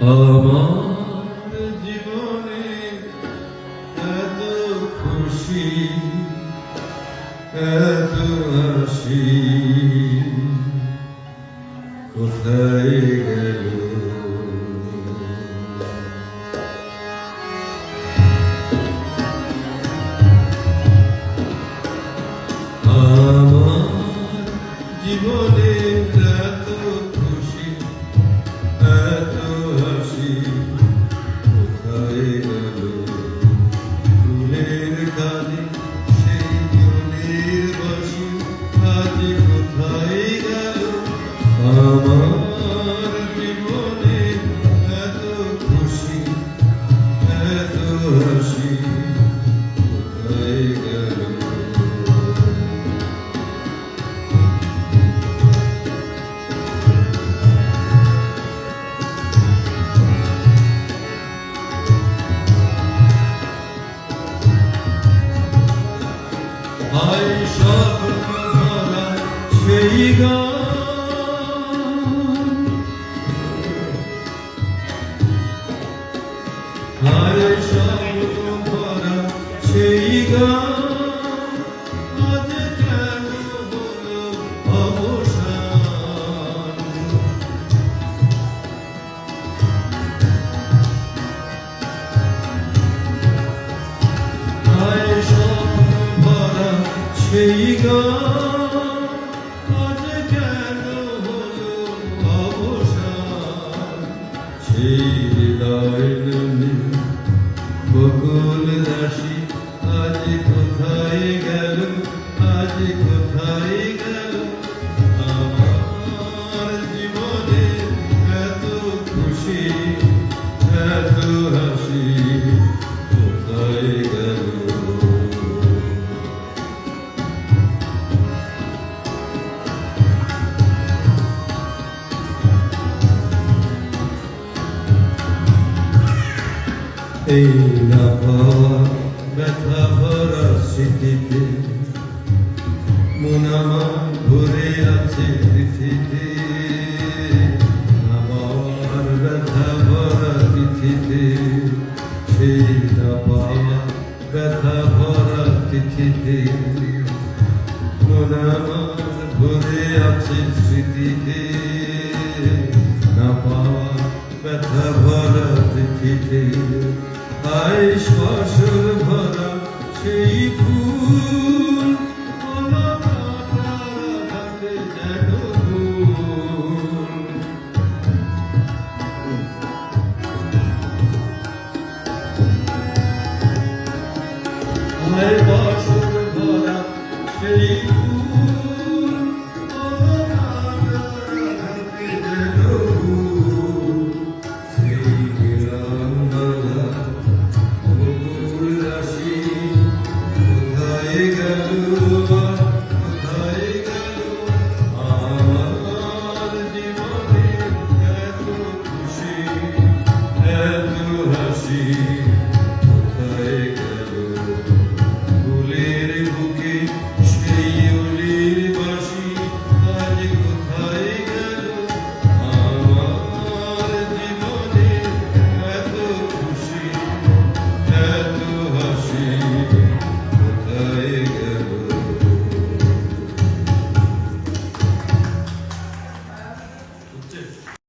আমার জীবনে এত খুশি এত হাসি কোথায় গেল? হায় ভরা সেই গান। হায় ভরা সেই গান। সেই গান আজ কেন সেই হৃদয় ননি বকুল রাশি, আজ কোথায় গেল? আজ কোথায় গেল? এই না পাওয়া ব্যথা ভরা স্মৃতিতে, মন আমার ভরে আছে তিথিতে না পাওয়ার ব্যথা ভরা তিথিতে সেই না পাওয়া ব্যথা ভরা তিথিতে মন আমার ভরে আছে স্মৃতিতে না পাওয়া ব্যথা ভরা তিথিতে আয় শ্বাসর ভরা সেই ফুল হাতে যেন কোথায়